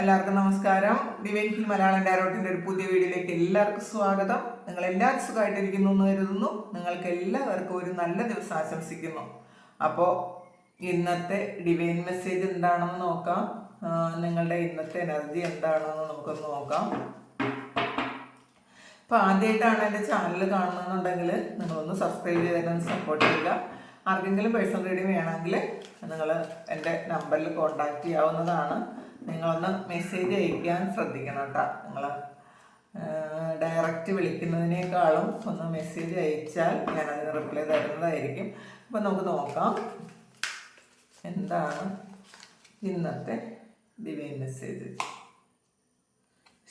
എല്ലാവർക്കും നമസ്കാരം. Divine hill Malayalam ഡയറോട്ടിന്റെ ഒരു പുതിയ വീഡിയോയിലേക്ക് എല്ലാവർക്കും സ്വാഗതം. നിങ്ങൾ എല്ലാവരും സുഖമായിട്ടിരിക്കുന്നു എന്ന് കരുതുന്നു. നിങ്ങൾക്ക് എല്ലാവർക്കും ഒരു നല്ല ദിവസം ആശംസിക്കുന്നു. അപ്പോൾ ഇന്നത്തെ ഡിവൈൻ മെസ്സേജ് എന്താണെന്ന് നോക്കാം. നിങ്ങളുടെ ഇന്നത്തെ എനർജി എന്താണെന്ന് നമുക്കൊന്ന് നോക്കാം. അപ്പോൾ ആദ്യമായിട്ടാണ് എന്റെ ചാനൽ കാണുന്നുണ്ടെങ്കിൽ നിങ്ങളൊന്ന് സബ്സ്ക്രൈബ് ചെയ്തിട്ടൊന്ന് സപ്പോർട്ട് ചെയ്യുക. ആർക്കെങ്കിലും പേഴ്സണൽ റീഡിങ് വേണമെങ്കിൽ നിങ്ങൾ എന്റെ നമ്പറിൽ കോൺടാക്റ്റ് ചെയ്യാവുന്നതാണ്. നിങ്ങളൊന്ന് മെസ്സേജ് അയക്കാൻ ശ്രദ്ധിക്കണം കേട്ടോ നിങ്ങൾ ഡയറക്റ്റ് വിളിക്കുന്നതിനേക്കാളും ഒന്ന് മെസ്സേജ് അയച്ചാൽ ഞാൻ അതിന് റിപ്ലൈ തരുന്നതായിരിക്കും. അപ്പം നമുക്ക് നോക്കാം. എന്താണ് ഇന്നത്തെ ദിവ്യ മെസ്സേജ്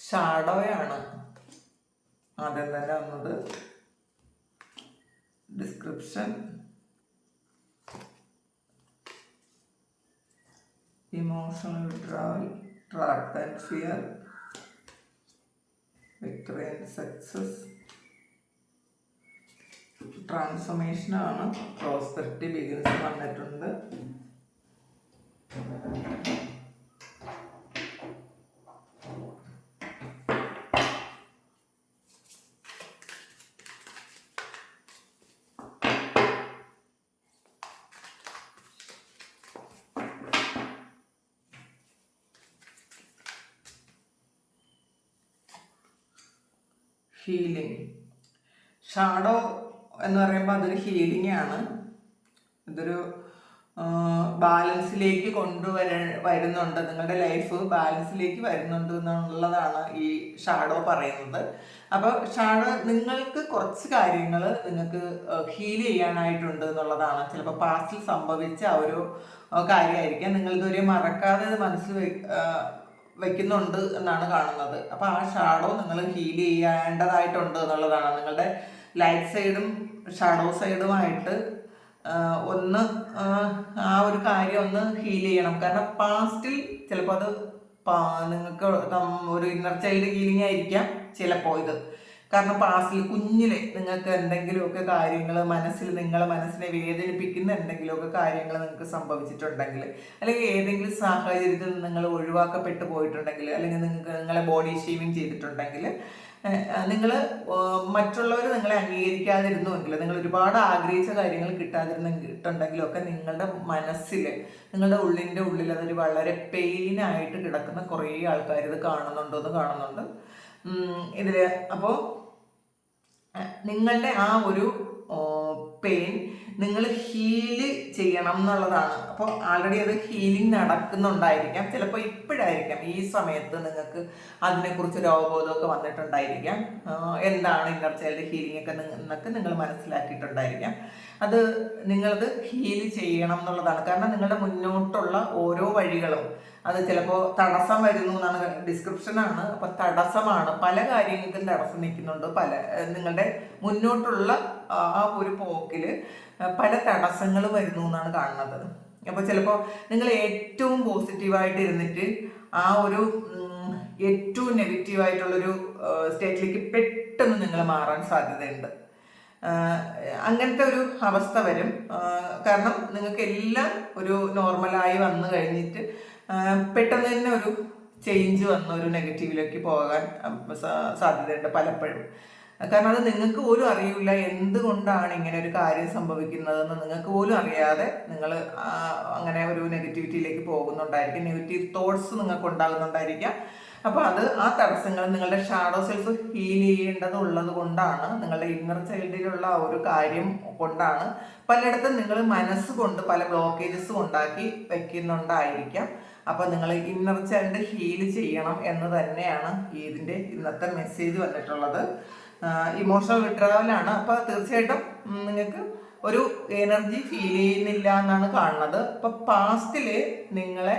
ഷാഡോയാണ് ആദ്യം തന്നെ വന്നത്. Description emotional travel trap and fear victory and success ട്രാൻസ്ഫോർമേഷനാണ് prosperity begins വന്നിട്ടുണ്ട്. ഹീലിംഗ് ഷാഡോ എന്ന് പറയുമ്പോൾ അതൊരു ഹീലിംഗ് ആണ്. ഇതൊരു ബാലൻസിലേക്ക് കൊണ്ടുവര വരുന്നുണ്ട്. നിങ്ങളുടെ ലൈഫ് ബാലൻസിലേക്ക് വരുന്നുണ്ട് എന്നുള്ളതാണ് ഈ ഷാഡോ പറയുന്നത്. അപ്പോൾ ഷാഡോ നിങ്ങൾക്ക് കുറച്ച് കാര്യങ്ങൾ നിങ്ങൾക്ക് ഹീൽ ചെയ്യാനായിട്ടുണ്ട് എന്നുള്ളതാണ്. ചിലപ്പോൾ പാസ്റ്റിൽ സംഭവിച്ച ഒരു കാര്യമായിരിക്കാം. നിങ്ങൾ ഇതുവരെ മറക്കാതെ മനസ്സിൽ വെക്കുന്നുണ്ട് എന്നാണ് കാണുന്നത്. അപ്പോൾ ആ ഷാഡോ നിങ്ങൾ ഹീൽ ചെയ്യേണ്ടതായിട്ടുണ്ട് എന്നുള്ളതാണ്. നിങ്ങളുടെ ലൈറ്റ് സൈഡും ഷാഡോ സൈഡുമായിട്ട് ഒന്ന് ആ ഒരു കാര്യം ഒന്ന് ഹീൽ ചെയ്യണം. കാരണം പാസ്റ്റിൽ ചിലപ്പോൾ അത് നിങ്ങൾക്ക് ഒരു ഇന്നർ ചൈൽഡ് ഹീലിംഗ് ആയിരിക്കാം ചിലപ്പോൾ ഇത്. കാരണം പാസ്റ്റിൽ കുഞ്ഞിലെ നിങ്ങൾക്ക് എന്തെങ്കിലുമൊക്കെ കാര്യങ്ങൾ മനസ്സിൽ നിങ്ങളെ മനസ്സിനെ വേദനിപ്പിക്കുന്ന എന്തെങ്കിലുമൊക്കെ കാര്യങ്ങൾ നിങ്ങൾക്ക് സംഭവിച്ചിട്ടുണ്ടെങ്കിൽ അല്ലെങ്കിൽ ഏതെങ്കിലും സാഹചര്യത്തിൽ നിങ്ങൾ ഒഴിവാക്കപ്പെട്ടു പോയിട്ടുണ്ടെങ്കിൽ അല്ലെങ്കിൽ നിങ്ങൾക്ക് നിങ്ങളെ ബോഡി ഷേവിങ് ചെയ്തിട്ടുണ്ടെങ്കിൽ നിങ്ങൾ മറ്റുള്ളവർ നിങ്ങളെ അംഗീകരിക്കാതിരുന്നുവെങ്കിൽ നിങ്ങൾ ഒരുപാട് ആഗ്രഹിച്ച കാര്യങ്ങൾ കിട്ടാതിരുന്നിട്ടുണ്ടെങ്കിലും ഒക്കെ നിങ്ങളുടെ മനസ്സിൽ നിങ്ങളുടെ ഉള്ളിന്റെ ഉള്ളിൽ അതൊരു വളരെ പെയിനായിട്ട് കിടക്കുന്ന കുറേ ആൾക്കാർ ഇത് കാണുന്നുണ്ടോ എന്ന് കാണുന്നുണ്ട്. ഇതിൽ അപ്പോൾ നിങ്ങളുടെ ആ ഒരു പെയിൻ നിങ്ങൾ ഹീൽ ചെയ്യണം എന്നുള്ളതാണ്. അപ്പോൾ ആൾറെഡി അത് ഹീലിംഗ് നടക്കുന്നുണ്ടായിരിക്കാം. ചിലപ്പോൾ ഇപ്പോഴായിരിക്കാം ഈ സമയത്ത് നിങ്ങൾക്ക് അതിനെക്കുറിച്ച് ഒരു അവബോധമൊക്കെ വന്നിട്ടുണ്ടായിരിക്കാം. എന്താണ് ഇന്നർ ചൈൽഡ് ഹീലിംഗ് ഒക്കെ നിങ്ങൾക്ക് നിങ്ങൾ മനസ്സിലാക്കിയിട്ടുണ്ടായിരിക്കാം. അത് നിങ്ങളത് ഹീൽ ചെയ്യണം എന്നുള്ളതാണ്. കാരണം നിങ്ങളുടെ മുന്നോട്ടുള്ള ഓരോ വഴികളും അത് ചിലപ്പോൾ തടസ്സം വരുന്നു എന്നാണ് ഡിസ്ക്രിപ്ഷനാണ് അപ്പം തടസ്സമാണ്. പല കാര്യങ്ങൾക്കും തടസ്സം നിൽക്കുന്നുണ്ട്. പല നിങ്ങളുടെ മുന്നോട്ടുള്ള ആ ഒരു പോക്കിൽ പല തടസ്സങ്ങൾ വരുന്നു എന്നാണ് കാണുന്നത്. അപ്പോൾ ചിലപ്പോൾ നിങ്ങൾ ഏറ്റവും പോസിറ്റീവായിട്ട് ഇരുന്നിട്ട് ആ ഒരു ഏറ്റവും നെഗറ്റീവായിട്ടുള്ളൊരു സ്റ്റേറ്റിലേക്ക് പെട്ടെന്ന് നിങ്ങൾ മാറാൻ സാധ്യതയുണ്ട്. അങ്ങനത്തെ ഒരു അവസ്ഥ വരും. കാരണം നിങ്ങൾക്ക് എല്ലാം ഒരു നോർമലായി വന്നു കഴിഞ്ഞിട്ട് പെട്ടെന്ന് തന്നെ ഒരു ചേഞ്ച് വന്ന ഒരു നെഗറ്റീവിലേക്ക് പോകാൻ സാധ്യതയുണ്ട് പലപ്പോഴും. കാരണം അത് നിങ്ങൾക്ക് പോലും അറിയില്ല എന്തുകൊണ്ടാണ് ഇങ്ങനെ ഒരു കാര്യം സംഭവിക്കുന്നതെന്ന് നിങ്ങൾക്ക് പോലും അറിയാതെ നിങ്ങൾ അങ്ങനെ ഒരു നെഗറ്റിവിറ്റിയിലേക്ക് പോകുന്നുണ്ടായിരിക്കും. നെഗറ്റീവ് തോട്ട്സ് നിങ്ങൾക്ക് ഉണ്ടാകുന്നുണ്ടായിരിക്കാം. അപ്പോൾ അത് ആ തടസ്സങ്ങൾ നിങ്ങളുടെ ഷാഡോ സെൽഫ് ഹീൽ ചെയ്യേണ്ടതുള്ളത് കൊണ്ടാണ് നിങ്ങളുടെ ഇന്നർ ചൈൽഡിലുള്ള ഒരു കാര്യം കൊണ്ടാണ്. പലയിടത്തും നിങ്ങൾ മനസ്സ് കൊണ്ട് പല ബ്ലോക്കേജസ് ഉണ്ടാക്കി വെക്കുന്നുണ്ടായിരിക്കാം. അപ്പോൾ നിങ്ങൾ ഇന്നർ ചൈൽഡ് ഹീൽ ചെയ്യണം എന്ന് തന്നെയാണ് ഇതിന്റെ ഇന്നത്തെ മെസ്സേജ് വന്നിട്ടുള്ളത്. ഇമോഷണൽ വിട്രാവലാണ് അപ്പോൾ തീർച്ചയായിട്ടും നിങ്ങൾക്ക് ഒരു എനർജി ഫീൽ ചെയ്യുന്നില്ല എന്നാണ് കാണുന്നത്. ഇപ്പൊ പാസ്റ്റിൽ നിങ്ങളെ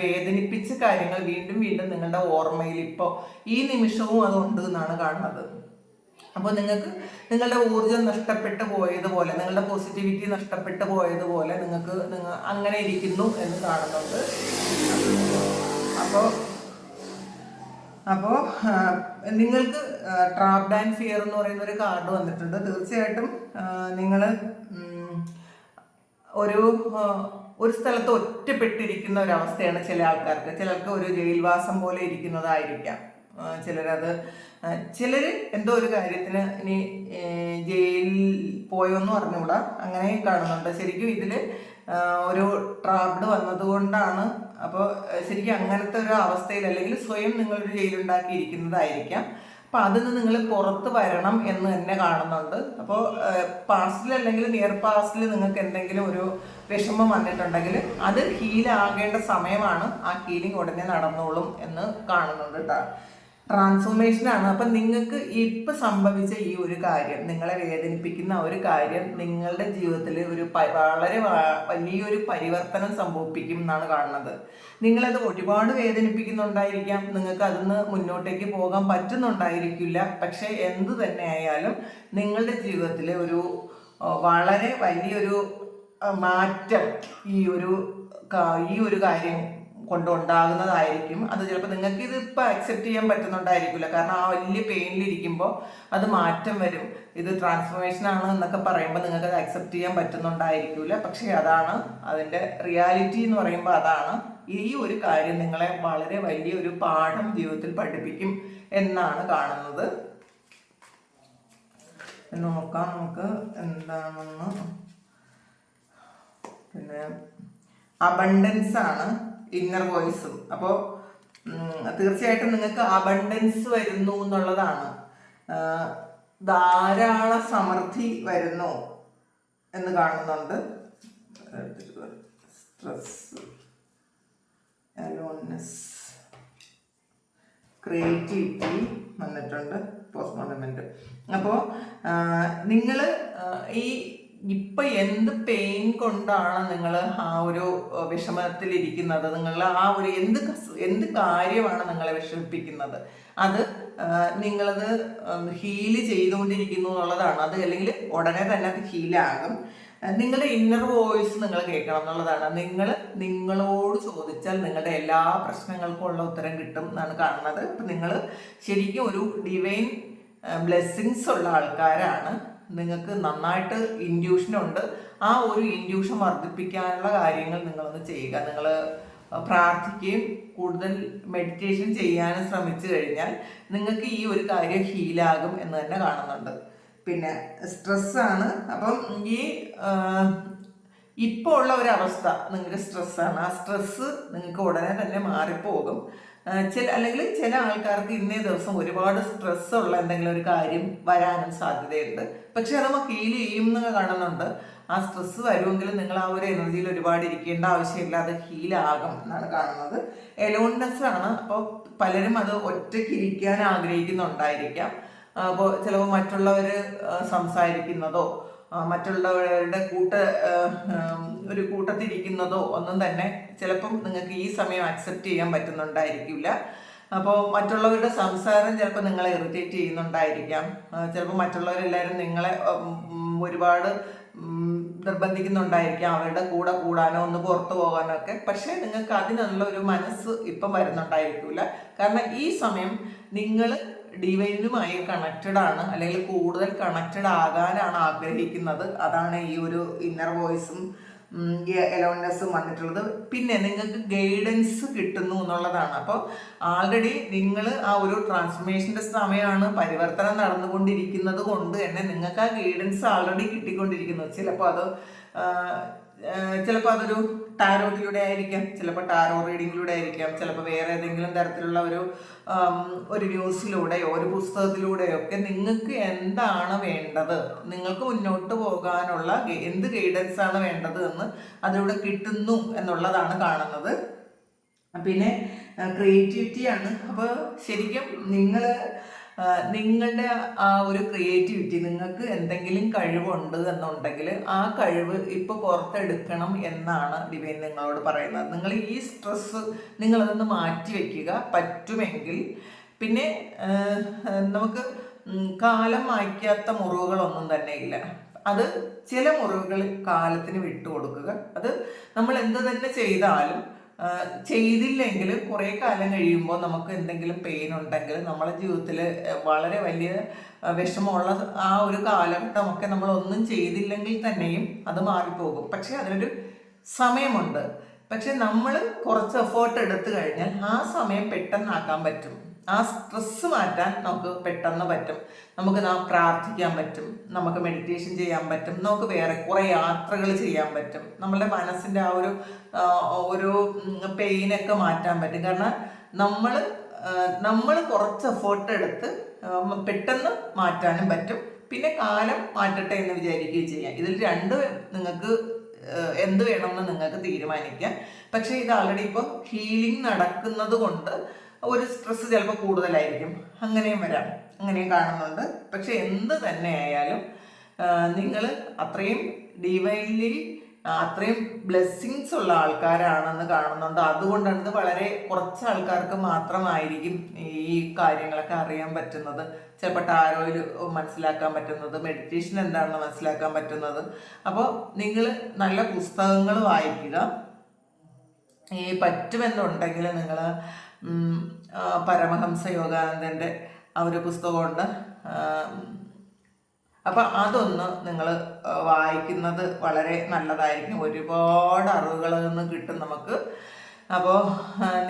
വേദനിപ്പിച്ച കാര്യങ്ങൾ വീണ്ടും വീണ്ടും നിങ്ങളുടെ ഓർമ്മയിൽ ഇപ്പോൾ ഈ നിമിഷവും അതുണ്ട് എന്നാണ് കാണുന്നത്. അപ്പോൾ നിങ്ങൾക്ക് നിങ്ങളുടെ ഊർജം നഷ്ടപ്പെട്ടു പോയതുപോലെ നിങ്ങളുടെ പോസിറ്റിവിറ്റി നഷ്ടപ്പെട്ടു പോയതുപോലെ നിങ്ങൾക്ക് നിങ്ങൾ അങ്ങനെ ഇരിക്കുന്നു എന്ന് കാണുന്നുണ്ട്. അപ്പോൾ അപ്പോൾ നിങ്ങൾക്ക് ട്രാപ്ഡ് ആൻഡ് ഫിയർ എന്ന് പറയുന്ന ഒരു കാർഡ് വന്നിട്ടുണ്ട്. തീർച്ചയായിട്ടും നിങ്ങൾ ഒരു ഒരു സ്ഥലത്ത് ഒറ്റപ്പെട്ടിരിക്കുന്ന ഒരവസ്ഥയാണ് ചില ആൾക്കാർക്ക്. ചിലർക്ക് ഒരു ജയിൽവാസം പോലെ ഇരിക്കുന്നതായിരിക്കാം. ചിലരത് ചിലർ എന്തോ ഒരു കാര്യത്തിന് ഇനി ജയിലിൽ പോയോന്ന് പറഞ്ഞുകൂടാ? അങ്ങനെ കാണുന്നുണ്ട്. ശരിക്കും ഇതിൽ ഒരു ട്രാപ്ഡ് വന്നതുകൊണ്ടാണ്. അപ്പോൾ ശരിക്കും അങ്ങനത്തെ ഒരു അവസ്ഥയിൽ അല്ലെങ്കിൽ സ്വയം നിങ്ങളൊരു ജയിലുണ്ടാക്കിയിരിക്കുന്നതായിരിക്കാം. അപ്പൊ അതിൽ നിന്ന് നിങ്ങൾ പുറത്ത് വരണം എന്ന് തന്നെ കാണുന്നുണ്ട്. അപ്പോൾ പാസ്റ്റിൽ അല്ലെങ്കിൽ നിയർ പാസ്റ്റിൽ നിങ്ങൾക്ക് എന്തെങ്കിലും ഒരു വിഷമം വന്നിട്ടുണ്ടെങ്കിൽ അത് ഹീലാകേണ്ട സമയമാണ് ആ ഹീലിംഗ് ഉടനെ നടന്നോളും എന്ന് കാണുന്നുണ്ട് കേട്ടോ ട്രാൻസ്ഫോർമേഷൻ ആണ്. അപ്പം നിങ്ങൾക്ക് ഇപ്പം സംഭവിച്ച ഈ ഒരു കാര്യം നിങ്ങളെ വേദനിപ്പിക്കുന്ന ഒരു കാര്യം നിങ്ങളുടെ ജീവിതത്തിൽ ഒരു വളരെ വലിയൊരു പരിവർത്തനം സംഭവിപ്പിക്കും എന്നാണ് കാണുന്നത്. നിങ്ങളത് ഒരുപാട് വേദനിപ്പിക്കുന്നുണ്ടായിരിക്കാം. നിങ്ങൾക്ക് അതിന്ന് മുന്നോട്ടേക്ക് പോകാൻ പറ്റുന്നുണ്ടായിരിക്കില്ല. പക്ഷേ എന്ത് തന്നെ ആയാലും നിങ്ങളുടെ ജീവിതത്തിൽ ഒരു വളരെ വലിയൊരു മാറ്റം ഈ ഒരു ഈ ഒരു കാര്യം കൊണ്ടുണ്ടാകുന്നതായിരിക്കും. അത് ചിലപ്പോൾ നിങ്ങൾക്ക് ഇത് ഇപ്പം അക്സെപ്റ്റ് ചെയ്യാൻ പറ്റുന്നുണ്ടായിരിക്കില്ല. കാരണം ആ വലിയ പെയിനിലിരിക്കുമ്പോൾ അത് മാറ്റം വരും. ഇത് ട്രാൻസ്ഫോർമേഷൻ ആണ് എന്നൊക്കെ പറയുമ്പോൾ നിങ്ങൾക്ക് അത് അക്സെപ്റ്റ് ചെയ്യാൻ പറ്റുന്നുണ്ടായിരിക്കില്ല. പക്ഷേ അതാണ് അതിന്റെ റിയാലിറ്റി എന്ന് പറയുമ്പോൾ അതാണ് ഈ ഒരു കാര്യം നിങ്ങളെ വളരെ വലിയൊരു പാഠം ജീവിതത്തിൽ പഠിപ്പിക്കും എന്നാണ് കാണുന്നത്. നോക്കാം നമുക്ക് എന്താണെന്ന്. പിന്നെ അബണ്ടൻസ് ആണ്. ഇന്നർ വോയിസും അപ്പോൾ തീർച്ചയായിട്ടും നിങ്ങൾക്ക് അബണ്ടൻസ് വരുന്നു എന്നുള്ളതാണ്. ധാരാള സമൃദ്ധി വരുന്നു എന്ന് കാണുന്നുണ്ട്. സ്ട്രെസ് ക്രിയേറ്റിവിറ്റി വന്നിട്ടുണ്ട് പോസ്റ്റ് മോർണമെന്റ് അപ്പോൾ നിങ്ങൾ ഈ ഇപ്പൊ എന്ത് പെയിൻ കൊണ്ടാണ് നിങ്ങൾ ആ ഒരു വിഷമത്തിൽ ഇരിക്കുന്നത് നിങ്ങൾ ആ ഒരു എന്ത് എന്ത് കാര്യമാണ് നിങ്ങളെ വിഷമിപ്പിക്കുന്നത്? അത് നിങ്ങളത് ഹീൽ ചെയ്തുകൊണ്ടിരിക്കുന്നു എന്നുള്ളതാണ്. അത് അല്ലെങ്കിൽ ഉടനെ തന്നെ അത് ഹീലാകും നിങ്ങളുടെ ഇന്നർ വോയിസ് നിങ്ങൾ കേൾക്കണം എന്നുള്ളതാണ്. നിങ്ങൾ നിങ്ങളോട് ചോദിച്ചാൽ നിങ്ങളുടെ എല്ലാ പ്രശ്നങ്ങൾക്കും ഉള്ള ഉത്തരം കിട്ടും എന്നാണ് കാണുന്നത്. അപ്പം നിങ്ങൾ ശരിക്കും ഒരു ഡിവൈൻ ബ്ലെസ്സിങ്സ് ഉള്ള ആൾക്കാരാണ്. നിങ്ങൾക്ക് നന്നായിട്ട് ഇൻഡ്യൂഷൻ ഉണ്ട്. ആ ഒരു ഇൻഡ്യൂഷൻ വർദ്ധിപ്പിക്കാനുള്ള കാര്യങ്ങൾ നിങ്ങളൊന്ന് ചെയ്യുക. നിങ്ങൾ പ്രാർത്ഥിക്കുകയും കൂടുതൽ മെഡിറ്റേഷൻ ചെയ്യാനും ശ്രമിച്ചു കഴിഞ്ഞാൽ നിങ്ങൾക്ക് ഈ ഒരു കാര്യം ഹീലാകും എന്ന് തന്നെ കാണുന്നുണ്ട്. പിന്നെ സ്ട്രെസ്സാണ് അപ്പം ഈ ഇപ്പോൾ ഉള്ള ഒരു അവസ്ഥ നിങ്ങൾക്ക് സ്ട്രെസ്സാണ് ആ സ്ട്രെസ്സ് നിങ്ങൾക്ക് ഉടനെ തന്നെ മാറിപ്പോകും. ചില അല്ലെങ്കിൽ ചില ആൾക്കാർക്ക് ഇന്നേ ദിവസം ഒരുപാട് സ്ട്രെസ് ഉള്ള എന്തെങ്കിലും ഒരു കാര്യം വരാനും സാധ്യതയുണ്ട്. പക്ഷെ അത് നമുക്ക് ഹീൽ ചെയ്യും എന്ന് കാണുന്നുണ്ട്. ആ സ്ട്രെസ് വരുമെങ്കിലും നിങ്ങൾ ആ ഒരു എനർജിയിൽ ഒരുപാട് ഇരിക്കേണ്ട ആവശ്യമില്ല. അത് ഹീലാകും എന്നാണ് കാണുന്നത്. എലോൺനെസ് ആണ്. അപ്പോൾ പലരും അത് ഒറ്റയ്ക്ക് ഇരിക്കാൻ ആഗ്രഹിക്കുന്നുണ്ടായിരിക്കാം. അപ്പോൾ ചിലപ്പോൾ മറ്റുള്ളവർ സംസാരിക്കുന്നതോ മറ്റുള്ളവരുടെ കൂട്ട ഒരു കൂട്ടത്തിരിക്കുന്നതോ ഒന്നും തന്നെ ചിലപ്പം നിങ്ങൾക്ക് ഈ സമയം അക്സെപ്റ്റ് ചെയ്യാൻ പറ്റുന്നുണ്ടായിരിക്കില്ല. അപ്പോൾ മറ്റുള്ളവരുടെ സംസാരം ചിലപ്പോൾ നിങ്ങളെ ഇറിറ്റേറ്റ് ചെയ്യുന്നുണ്ടായിരിക്കാം. ചിലപ്പോൾ മറ്റുള്ളവരെല്ലാവരും നിങ്ങളെ ഒരുപാട് നിർബന്ധിക്കുന്നുണ്ടായിരിക്കാം. അവരുടെ കൂടെ കൂടാനോ ഒന്ന് പുറത്തു പോകാനോ ഒക്കെ പക്ഷേ നിങ്ങൾക്ക് അതിനുള്ള ഒരു മനസ്സ് ഇപ്പം വരുന്നുണ്ടായിരിക്കില്ല. കാരണം ഈ സമയം നിങ്ങൾ ഡിവൈനുമായി കണക്റ്റഡ് ആണ്. അല്ലെങ്കിൽ കൂടുതൽ കണക്റ്റഡ് ആകാനാണ് ആഗ്രഹിക്കുന്നത്. അതാണ് ഈ ഒരു ഇന്നർ വോയിസും എലോൺനെസ്സും വന്നിട്ടുള്ളത്. പിന്നെ നിങ്ങൾക്ക് ഗൈഡൻസ് കിട്ടുന്നു എന്നുള്ളതാണ്. അപ്പോൾ ആൾറെഡി നിങ്ങൾ ആ ഒരു ട്രാൻസ്ഫർമേഷന്റെ സമയമാണ് പരിവർത്തനം നടന്നുകൊണ്ടിരിക്കുന്നത് കൊണ്ട് തന്നെ നിങ്ങൾക്ക് ആ ഗൈഡൻസ് ആൾറെഡി കിട്ടിക്കൊണ്ടിരിക്കുന്നു. ചിലപ്പോൾ അത് ചിലപ്പോൾ അതൊരു ടാരോട്ടിലൂടെ ആയിരിക്കാം ചിലപ്പോൾ ടാരോ റീഡിങ്ങിലൂടെ ആയിരിക്കാം ചിലപ്പോൾ വേറെ ഏതെങ്കിലും തരത്തിലുള്ള ഒരു ഒരു ന്യൂസിലൂടെയോ ഒരു പുസ്തകത്തിലൂടെയോ ഒക്കെ നിങ്ങൾക്ക് എന്താണ് വേണ്ടത്? നിങ്ങൾക്ക് മുന്നോട്ട് പോകാനുള്ള എന്ത് ഗൈഡൻസ് ആണ് വേണ്ടത് എന്ന് അതിലൂടെ കിട്ടുന്നു എന്നുള്ളതാണ് കാണുന്നത്. പിന്നെ ക്രിയേറ്റിവിറ്റിയാണ് അപ്പോൾ ശരിക്കും നിങ്ങൾ നിങ്ങളുടെ ആ ഒരു ക്രിയേറ്റിവിറ്റി നിങ്ങൾക്ക് എന്തെങ്കിലും കഴിവുണ്ട് എന്നുണ്ടെങ്കിൽ ആ കഴിവ് ഇപ്പോൾ പുറത്തെടുക്കണം എന്നാണ് ഡിവൈൻ നിങ്ങളോട് പറയുന്നത്. നിങ്ങൾ ഈ സ്ട്രെസ് നിങ്ങളതൊന്ന് മാറ്റി വെക്കുക പറ്റുമെങ്കിൽ. പിന്നെ നമുക്ക് കാലം മായ്ക്കാത്ത മുറിവുകളൊന്നും തന്നെ ഇല്ല. അത് ചില മുറിവുകൾ കാലത്തിന് വിട്ടുകൊടുക്കുക. അത് നമ്മൾ എന്ത് തന്നെ ചെയ്താലും ചെയ്തില്ലെങ്കിൽ കുറേ കാലം കഴിയുമ്പോൾ നമുക്ക് എന്തെങ്കിലും പെയിൻ ഉണ്ടെങ്കിൽ നമ്മളെ ജീവിതത്തിൽ വളരെ വലിയ വിഷമമുള്ള ആ ഒരു കാലഘട്ടമൊക്കെ നമ്മൾ ഒന്നും ചെയ്തില്ലെങ്കിൽ തന്നെയും അത് മാറിപ്പോകും. പക്ഷെ അതിനൊരു സമയമുണ്ട്. പക്ഷെ നമ്മൾ കുറച്ച് എഫേർട്ട് എടുത്തു കഴിഞ്ഞാൽ ആ സമയം പെട്ടെന്നാക്കാൻ പറ്റും. ആ സ്ട്രെസ് മാറ്റാൻ നമുക്ക് പെട്ടെന്ന് പറ്റും. നമുക്ക് നാം പ്രാർത്ഥിക്കാൻ പറ്റും നമുക്ക് മെഡിറ്റേഷൻ ചെയ്യാൻ പറ്റും നമുക്ക് വേറെ കുറേ യാത്രകൾ ചെയ്യാൻ പറ്റും. നമ്മളുടെ മനസ്സിന്റെ ആ ഒരു ഒരു പെയിനൊക്കെ മാറ്റാൻ പറ്റും. കാരണം നമ്മൾ നമ്മൾ കുറച്ച് എഫേർട്ട് എടുത്ത് പെട്ടെന്ന് മാറ്റാനും പറ്റും. പിന്നെ കാലം മാറ്റട്ടെ എന്ന് വിചാരിക്കുകയും ചെയ്യാം. ഇതിൽ രണ്ട് നിങ്ങൾക്ക് എന്ത് വേണമെന്ന് നിങ്ങൾക്ക് തീരുമാനിക്കാം. പക്ഷേ ഇത് ആൾറെഡി ഇപ്പോൾ ഹീലിംഗ് നടക്കുന്നത് കൊണ്ട് ഒരു സ്ട്രെസ് ചിലപ്പോൾ കൂടുതലായിരിക്കും. അങ്ങനെയും വരാം. അങ്ങനെയും കാണുന്നുണ്ട്. പക്ഷെ എന്ത് തന്നെ ആയാലും നിങ്ങൾ അത്രയും ഡിവൈൻലി അത്രയും ബ്ലെസ്സിങ്സ് ഉള്ള ആൾക്കാരാണെന്ന് കാണുന്നുണ്ട്. അതുകൊണ്ടാണ് ഇത് വളരെ കുറച്ച് ആൾക്കാർക്ക് മാത്രമായിരിക്കും ഈ കാര്യങ്ങളൊക്കെ അറിയാൻ പറ്റുന്നത്. ചിലപ്പോൾ ടാരോയിൽ മനസ്സിലാക്കാൻ പറ്റുന്നത് മെഡിറ്റേഷൻ എന്താണെന്ന് മനസ്സിലാക്കാൻ പറ്റുന്നത്. അപ്പോൾ നിങ്ങൾ നല്ല പുസ്തകങ്ങൾ വായിക്കുക. ഈ പറ്റുമെന്നുണ്ടെങ്കിൽ നിങ്ങൾ പരമഹംസ യോഗാനന്ദന്റെ ആ ഒരു പുസ്തകമുണ്ട്. അപ്പം അതൊന്ന് നിങ്ങൾ വായിക്കുന്നത് വളരെ നല്ലതായിരിക്കും. ഒരുപാട് അറിവുകൾ നിന്ന് കിട്ടും നമുക്ക്. അപ്പോൾ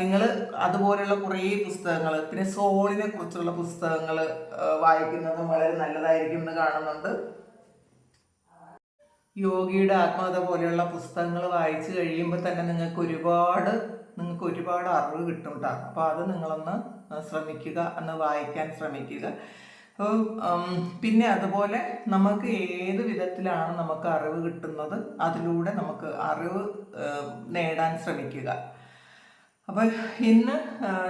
നിങ്ങൾ അതുപോലെയുള്ള കുറേ പുസ്തകങ്ങൾ പിന്നെ സോളിനെ കുറിച്ചുള്ള പുസ്തകങ്ങൾ വായിക്കുന്നതും വളരെ നല്ലതായിരിക്കും എന്ന് കാണുന്നുണ്ട്. യോഗിയുടെ ആത്മകഥ പോലെയുള്ള പുസ്തകങ്ങൾ വായിച്ചു കഴിയുമ്പോൾ തന്നെ നിങ്ങൾക്ക് ഒരുപാട് നിങ്ങൾക്ക് ഒരുപാട് അറിവ് കിട്ടും കേട്ടോ അപ്പോൾ അത് നിങ്ങളൊന്ന് ശ്രമിക്കുക എന്ന് വായിക്കാൻ ശ്രമിക്കുക. അപ്പോൾ പിന്നെ അതുപോലെ നമുക്ക് ഏത് വിധത്തിലാണ് നമുക്ക് അറിവ് കിട്ടുന്നത് അതിലൂടെ നമുക്ക് അറിവ് നേടാൻ ശ്രമിക്കുക. അപ്പോൾ ഇന്ന്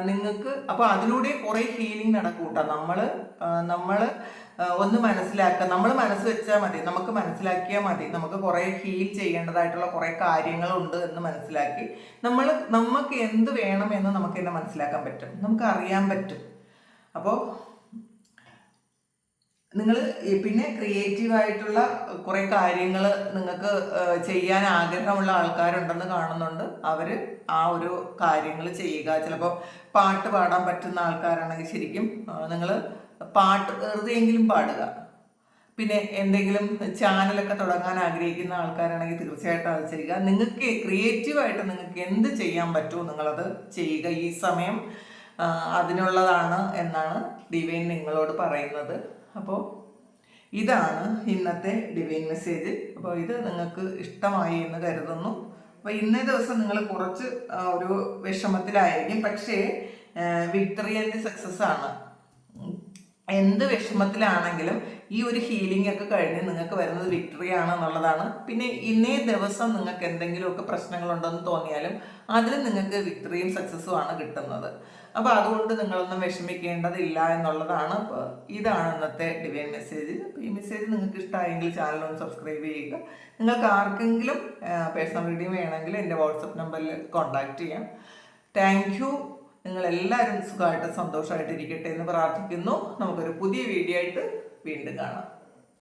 നിങ്ങൾക്ക് അപ്പോൾ അതിലൂടെ കുറേ ഹീലിംഗ് നടക്കും കേട്ടോ നമ്മൾ നമ്മൾ ഒന്ന് മനസ്സിലാക്കുക. നമ്മൾ മനസ്സ് വെച്ചാൽ മതി. നമുക്ക് മനസ്സിലാക്കിയാൽ മതി. നമുക്ക് കുറേ ഹീൽ ചെയ്യേണ്ടതായിട്ടുള്ള കുറേ കാര്യങ്ങളുണ്ട് എന്ന് മനസ്സിലാക്കി. നമ്മൾ നമുക്ക് എന്ത് വേണം എന്ന് നമുക്ക് എന്നെ മനസ്സിലാക്കാൻ പറ്റും. നമുക്ക് അറിയാൻ പറ്റും. അപ്പോൾ നിങ്ങൾ പിന്നെ ക്രിയേറ്റീവായിട്ടുള്ള കുറേ കാര്യങ്ങൾ നിങ്ങൾക്ക് ചെയ്യാൻ ആഗ്രഹമുള്ള ആൾക്കാരുണ്ടെന്ന് കാണുന്നുണ്ട്. അവർ ആ ഒരു കാര്യങ്ങൾ ചെയ്യുക. ചിലപ്പോൾ പാട്ട് പാടാൻ പറ്റുന്ന ആൾക്കാരാണെങ്കിൽ ശരിക്കും നിങ്ങൾ പാട്ട് വെറുതെയെങ്കിലും പാടുക. പിന്നെ എന്തെങ്കിലും ചാനലൊക്കെ തുടങ്ങാൻ ആഗ്രഹിക്കുന്ന ആൾക്കാരാണെങ്കിൽ തീർച്ചയായിട്ടും അത് ചെയ്യുക. നിങ്ങൾക്ക് ക്രിയേറ്റീവായിട്ട് നിങ്ങൾക്ക് എന്ത് ചെയ്യാൻ പറ്റുമോ നിങ്ങളത് ചെയ്യുക. ഈ സമയം അതിനുള്ളതാണ് എന്നാണ് ഡിവൈൻ നിങ്ങളോട് പറയുന്നത്. അപ്പോൾ ഇതാണ് ഇന്നത്തെ ഡിവൈൻ മെസ്സേജ്. അപ്പോൾ ഇത് നിങ്ങൾക്ക് ഇഷ്ടമായി എന്ന് കരുതുന്നു. അപ്പോൾ ഇന്നേ ദിവസം നിങ്ങൾ കുറച്ച് ഒരു വിഷമത്തിലായിരിക്കും. പക്ഷേ വിക്ടറി ആൻഡ് സക്സസ് ആണ്. എന്ത് വിഷമത്തിലാണെങ്കിലും ഈ ഒരു ഹീലിംഗ് ഒക്കെ കഴിഞ്ഞ് നിങ്ങൾക്ക് വരുന്നത് വിക്ടറി ആണെന്നുള്ളതാണ് പിന്നെ ഇന്നേ ദിവസം നിങ്ങൾക്ക് എന്തെങ്കിലുമൊക്കെ പ്രശ്നങ്ങളുണ്ടെന്ന് തോന്നിയാലും അതിൽ നിങ്ങൾക്ക് വിക്ടറിയും സക്സസ്സും ആണ് കിട്ടുന്നത്. അപ്പോൾ അതുകൊണ്ട് നിങ്ങളൊന്നും വിഷമിക്കേണ്ടതില്ല എന്നുള്ളതാണ്. അപ്പോൾ ഇതാണ് ഇന്നത്തെ ഡിവൈൻ മെസ്സേജ് ഈ മെസ്സേജ് നിങ്ങൾക്ക് ഇഷ്ടമായെങ്കിൽ ചാനലൊന്ന് സബ്സ്ക്രൈബ് ചെയ്യുക. നിങ്ങൾക്ക് ആർക്കെങ്കിലും പേഴ്സണൽ റീഡിങ് വേണമെങ്കിൽ എന്റെ വാട്സപ്പ് നമ്പറിൽ കോൺടാക്റ്റ് ചെയ്യാം. താങ്ക് നിങ്ങളെല്ലാവരും സുഖമായിട്ട് സന്തോഷമായിട്ടിരിക്കട്ടെ എന്ന് പ്രാർത്ഥിക്കുന്നു. നമുക്കൊരു പുതിയ വീഡിയോ ആയിട്ട് വീണ്ടും കാണാം.